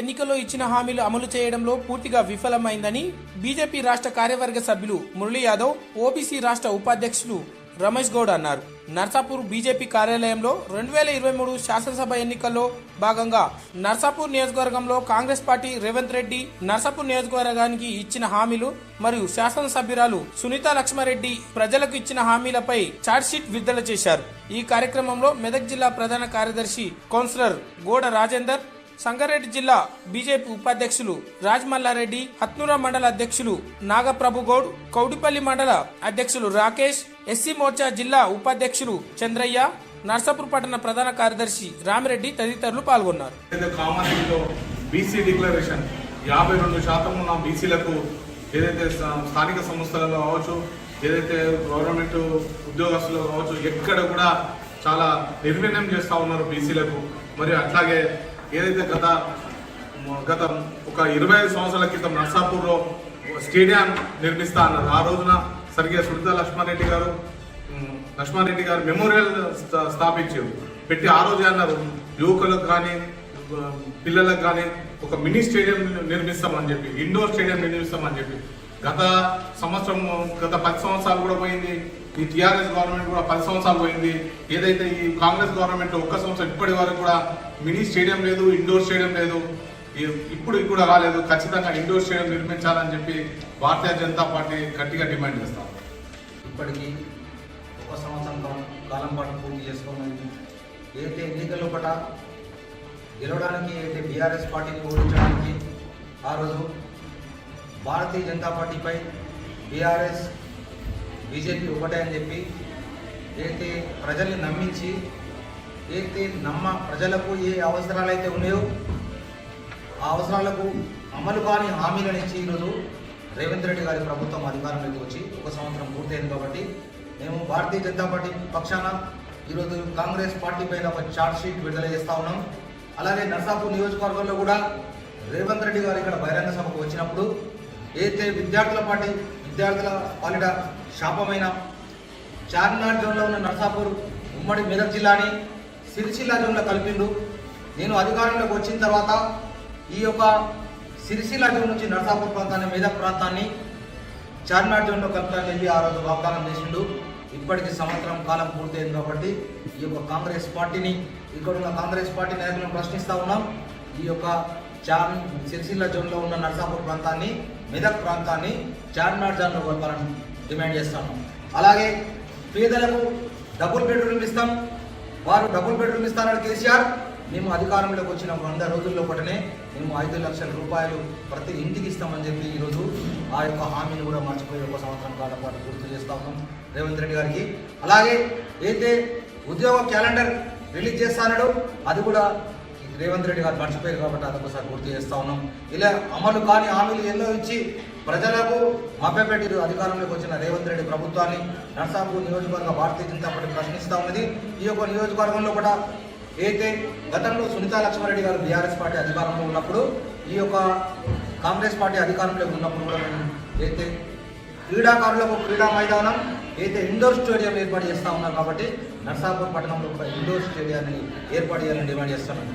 ఎన్నికల్లో ఇచ్చిన హామీలు అమలు చేయడంలో పూర్తిగా విఫలమైందని బీజేపీ రాష్ట్ర కార్యవర్గ సభ్యులు మురళీ యాదవ్ ఓబీసీ రాష్ట్ర ఉపాధ్యక్షులు రమేష్ గౌడ్ అన్నారు. నర్సాపూర్ బీజేపీ కార్యాలయంలో రెండు వేల ఇరవై మూడు శాసనసభ ఎన్నికల్లో భాగంగా నర్సాపూర్ నియోజకవర్గంలో కాంగ్రెస్ పార్టీ రేవంత్ రెడ్డి నర్సాపూర్ నియోజకవర్గానికి ఇచ్చిన హామీలు మరియు శాసనసభ్యురాలు సునీత లక్ష్మారెడ్డి ప్రజలకు ఇచ్చిన హామీలపై చార్జ్షీట్ విడుదల చేశారు. ఈ కార్యక్రమంలో మెదక్ జిల్లా ప్రధాన కార్యదర్శి కౌన్సిలర్ గోడ రాజేందర్ సంగారెడ్డి జిల్లా బీజేపీ ఉపాధ్యక్షులు రాజ్మల్లారెడ్డి హత్నూరా మండల అధ్యక్షులు నాగప్రభు గౌడ్ కౌడిపల్లి మండల అధ్యక్షులు రాకేష్ ఎస్సీ మోర్చా జిల్లా ఉపాధ్యక్షులు చంద్రయ్య నర్సాపూర్ పట్టణ ప్రధాన కార్యదర్శి రామిరెడ్డి తదితరులు పాల్గొన్నారు. ఏదైతే బీసీ డిక్లరేషన్ యాభై రెండు శాతం ఉన్న బీసీలకు ఏదైతే స్థానిక సంస్థలలో కావచ్చు ఏదైతే గవర్నమెంట్ ఉద్యోగస్తులు కావచ్చు ఎక్కడ కూడా చాలా నిర్వీణ్యం చేస్తూ ఉన్నారు బీసీలకు మరియు అట్లాగే ఏదైతే గత గత ఒక ఇరవై ఐదు సంవత్సరాల క్రితం నర్సాపూర్లో స్టేడియం నిర్మిస్తా అన్నారు. ఆ రోజున సరిగ్గా సునీత లక్ష్మారెడ్డి గారు లక్ష్మారెడ్డి గారు మెమోరియల్ స్థాపించారు. పెట్టి ఆ రోజే అన్నారు యువకులకు కానీ పిల్లలకు కానీ ఒక మినీ స్టేడియం నిర్మిస్తామని చెప్పి ఇండోర్ స్టేడియం నిర్మిస్తామని చెప్పి. గత సంవత్సరం గత పది సంవత్సరాలు కూడా పోయింది. ఈ టీఆర్ఎస్ గవర్నమెంట్ కూడా పది సంవత్సరాలు పోయింది. ఏదైతే ఈ కాంగ్రెస్ గవర్నమెంట్ ఒక్క సంవత్సరం ఇప్పటి వరకు కూడా మినీ స్టేడియం లేదు ఇండోర్ స్టేడియం లేదు. ఇప్పుడు కూడా రాలేదు. ఖచ్చితంగా ఇండోర్ స్టేడియం నిర్మించాలని చెప్పి భారతీయ జనతా పార్టీ గట్టిగా డిమాండ్ చేస్తాం. ఇప్పటికీ ఒక సంవత్సరం కాలం కాలం పాటు పూర్తి చేసుకోమని ఏదైతే ఎన్నికల్లో పట గెలవడానికి అయితే బీఆర్ఎస్ పార్టీని ఓడించడానికి ఆ రోజు భారతీయ జనతా పార్టీపై బీఆర్ఎస్ బీజేపీ ఒకటే అని చెప్పి ఏదైతే ప్రజల్ని నమ్మించి ఏదైతే నమ్మ ప్రజలకు ఏ అవసరాలు అయితే ఉన్నాయో ఆ అవసరాలకు అమలు కాని హామీలను ఇచ్చి ఈరోజు రేవంత్ రెడ్డి గారి ప్రభుత్వం అధికారంలోకి వచ్చి ఒక సంవత్సరం పూర్తయింది కాబట్టి మేము భారతీయ జనతా పార్టీ పక్షాన ఈరోజు కాంగ్రెస్ పార్టీ పైన ఒక చార్ట్ షీట్ విడుదల చేస్తా ఉన్నాం. అలాగే నర్సాపూర్ నియోజకవర్గంలో కూడా రేవంత్ రెడ్డి గారు ఇక్కడ బహిరంగ సభకు వచ్చినప్పుడు ఏదైతే విద్యార్థుల పార్టీ విద్యార్థుల పాలిట శాపమైన చార్మినార్ జోన్లో ఉన్న నర్సాపూర్ ఉమ్మడి మెదక్ జిల్లాని సిరిసిల్ల జోన్లో కలిపిండు. నేను అధికారంలోకి వచ్చిన తర్వాత ఈ యొక్క సిరిసిల్ల జోన్ నుంచి నర్సాపూర్ ప్రాంతాన్ని మెదక్ ప్రాంతాన్ని చార్మినార్ జోన్లో కలుపుతానని చెప్పి ఆ రోజు వాగ్దానం చేసిండు. ఇప్పటికి సంవత్సరం కాలం పూర్తయింది కాబట్టి ఈ యొక్క కాంగ్రెస్ పార్టీని ఇక్కడ ఉన్న కాంగ్రెస్ పార్టీ నాయకులను ప్రశ్నిస్తూ ఉన్నాం. ఈ యొక్క చార్ సిరిసిల్ల జోన్లో ఉన్న నర్సాపూర్ ప్రాంతాన్ని మెదక్ ప్రాంతాన్ని చార్మినార్ జోన్లో కలపాలని డిమాండ్ చేస్తాను అలాగే పేదలకు డబుల్ బెడ్రూమ్ ఇస్తాం. వారు డబుల్ బెడ్రూమ్ ఇస్తారని కేసీఆర్ మేము అధికారంలోకి వచ్చిన వంద రోజుల్లో పటనే మేము ఐదు లక్షల రూపాయలు ప్రతి ఇంటికి ఇస్తామని చెప్పి ఈరోజు ఆ యొక్క హామీని కూడా మర్చిపోయి ఒక సంవత్సరం కాలం పాటు గుర్తు చేస్తా ఉన్నాం రేవంత్ రెడ్డి గారికి. అలాగే అయితే ఉద్యోగ క్యాలెండర్ రిలీజ్ చేస్తానడో అది కూడా రేవంత్ రెడ్డి గారు మర్చిపోయారు కాబట్టి అదొకసారి గుర్తు చేస్తా ఉన్నాం. ఇలా అమలు కాని హామీలు ఎన్నో ఇచ్చి ప్రజలకు మభ్యపెట్టి అధికారంలోకి వచ్చిన రేవంత్ రెడ్డి ప్రభుత్వాన్ని. నర్సాపూర్ నియోజకవర్గ భారతీయ జనతా పార్టీ ప్రశ్నిస్తూ ఉన్నది. ఈ యొక్క నియోజకవర్గంలో కూడా అయితే గతంలో సునీతా లక్ష్మారెడ్డి గారు బీఆర్ఎస్ పార్టీ అధికారంలో ఉన్నప్పుడు ఈ యొక్క కాంగ్రెస్ పార్టీ అధికారంలోకి ఉన్నప్పుడు కూడా మేము అయితే క్రీడాకారులకు క్రీడా మైదానం అయితే ఇండోర్ స్టేడియం ఏర్పాటు చేస్తా ఉన్నాం కాబట్టి నర్సాపూర్ పట్టణంలో ఒక ఇండోర్ స్టేడియాన్ని ఏర్పాటు చేయాలని డిమాండ్ చేస్తున్నాం.